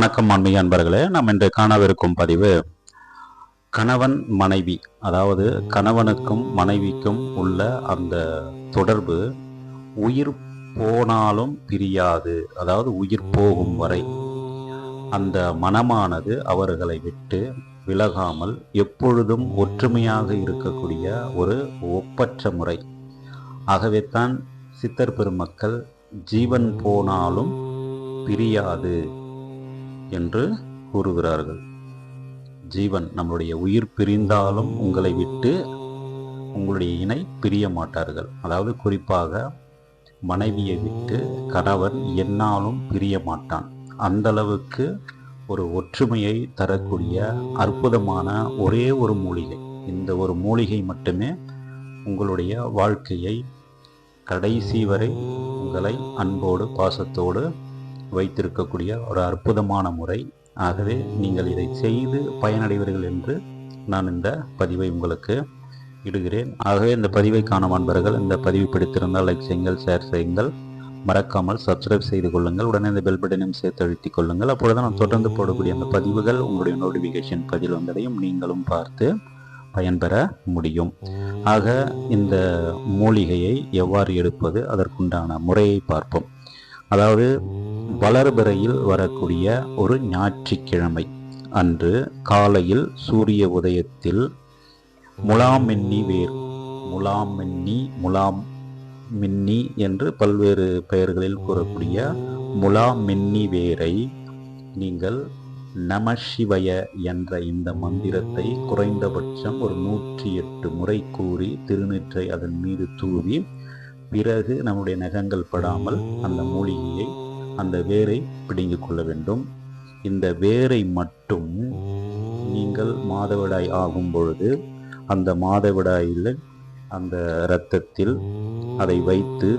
வணக்கம் அண்மை அன்பர்களே நாம் இன்று காணவிருக்கும் பதிவு கணவன் மனைவி அதாவது கணவனுக்கும் மனைவிக்கும் உள்ள அந்த தொடர்பு உயிர் போனாலும் பிரியாது அதாவது உயிர் போகும் வரை. அந்த மனமானது அவர்களை விட்டு விலகாமல் எப்பொழுதும் ஒற்றுமையாக இருக்கக்கூடிய ஒரு ஒப்பற்ற முறை. ஆகவே தான் சித்தர் பெருமக்கள் ஜீவன் போனாலும் பிரியாது. என்று கூறுகிறார்கள். ஜீவன் நம்மளுடைய உயிர் பிரிந்தாலும் உங்களை விட்டு உங்களுடைய இணை பிரிய மாட்டார்கள். அதாவது குறிப்பாக மனைவியை விட்டு கணவன் என்னாலும் பிரிய மாட்டான். அந்த அளவுக்கு ஒரு ஒற்றுமையை தரக்கூடிய அற்புதமான ஒரே ஒரு மூலிகை. இந்த ஒரு மூலிகை மட்டுமே உங்களுடைய வாழ்க்கையை கடைசி வரை உங்களை அன்போடு பாசத்தோடு வைத்திருக்கக்கூடிய ஒரு அற்புதமான முறை. ஆகவே நீங்கள் இதை செய்து பயனடைவீர்கள் என்று நான் இந்த பதிவை உங்களுக்கு இடுகிறேன். ஆகவே இந்த பதிவை காணும் அன்பர்கள் இந்த பதிவு பிடித்திருந்தால் லைக் செய்யுங்கள் ஷேர் செய்யுங்கள். மறக்காமல் சப்ஸ்கிரைப் செய்து கொள்ளுங்கள். உடனே இந்த பெல் பட்டனையும் சேர்த்து அழுத்திக் கொள்ளுங்கள். அப்பொழுது நான் தொடர்ந்து போடக்கூடிய அந்த பதிவுகள் உங்களுடைய நோட்டிஃபிகேஷன் பதில் வந்ததையும் நீங்களும் பார்த்து பயன்பெற முடியும். ஆக இந்த மூலிகையை எவ்வாறு எடுப்பது அதற்குண்டான முறையை பார்ப்போம். அதாவது வளர்பிறையில் வரக்கூடிய ஒரு ஞாயிற்றுக்கிழமை. அன்று காலையில் சூரிய உதயத்தில் முலாமென்னி வேர் முலாமென்னி முலாம் மின்னி என்று பல்வேறு பெயர்களில் கூறக்கூடிய முலா மின்னி வேரை நீங்கள் நமசிவய என்ற இந்த மந்திரத்தை குறைந்தபட்சம் ஒரு நூற்றி எட்டு முறை கூறி திருநீற்றை அதன் மீது தூவி பிறகு நம்முடைய நகங்கள் படாமல் அந்த மூலிகையை அந்த வேரை பிடுங்கி கொள்ள வேண்டும். இந்த வேரை மட்டும் நீங்கள் மாதவிடாய் ஆகும் பொழுது அந்த மாதவிடாயில் அந்த இரத்தத்தில் அதை வைத்து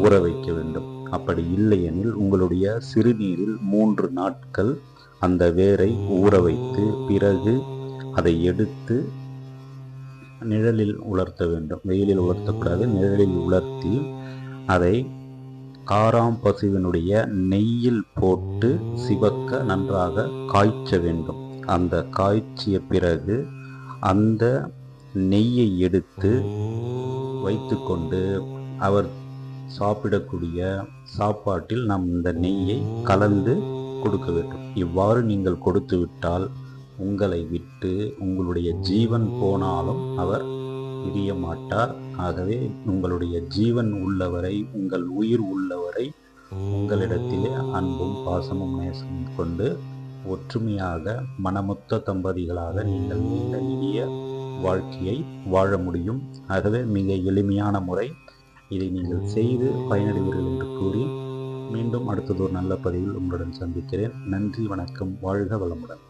ஊற வைக்க வேண்டும். அப்படி இல்லையெனில் உங்களுடைய சிறுநீரில் மூன்று நாட்கள் அந்த வேரை ஊற வைத்து பிறகு அதை எடுத்து நிழலில் உலர்த்த வேண்டும். வெயிலில் உலர்த்தக்கூடாது. நிழலில் உலர்த்தி அதை காராம் பசுவினுடைய நெய்யில் போட்டு சிவக்க நன்றாக காய்ச்ச வேண்டும். அந்த காய்ச்சிய பிறகு அந்த நெய்யை எடுத்து வைத்துக்கொண்டு அவர் சாப்பிடக்கூடிய சாப்பாட்டில் நாம் இந்த நெய்யை கலந்து கொடுக்க வேண்டும். இவ்வாறு நீங்கள் கொடுத்துவிட்டால் உங்களை விட்டு உங்களுடைய ஜீவன் போனாலும் அவர் பிரிய மாட்டார். ஆகவே உங்களுடைய ஜீவன் உள்ளவரை உங்கள் உயிர் உள்ளவரை உங்களிடத்திலே அன்பும் பாசமும் நேசமும் கொண்டு ஒற்றுமையாக மனமுத்த தம்பதிகளாக நீங்கள் நீண்ட இனிய வாழ்க்கையை வாழ முடியும். ஆகவே மிக எளிமையான முறை இதை நீங்கள் செய்து பயனடைவீர்கள் என்று கூறி மீண்டும் அடுத்ததொரு நல்ல பதிவில் உங்களுடன் சந்திக்கிறேன். நன்றி வணக்கம் வாழ்க வளமுடன்.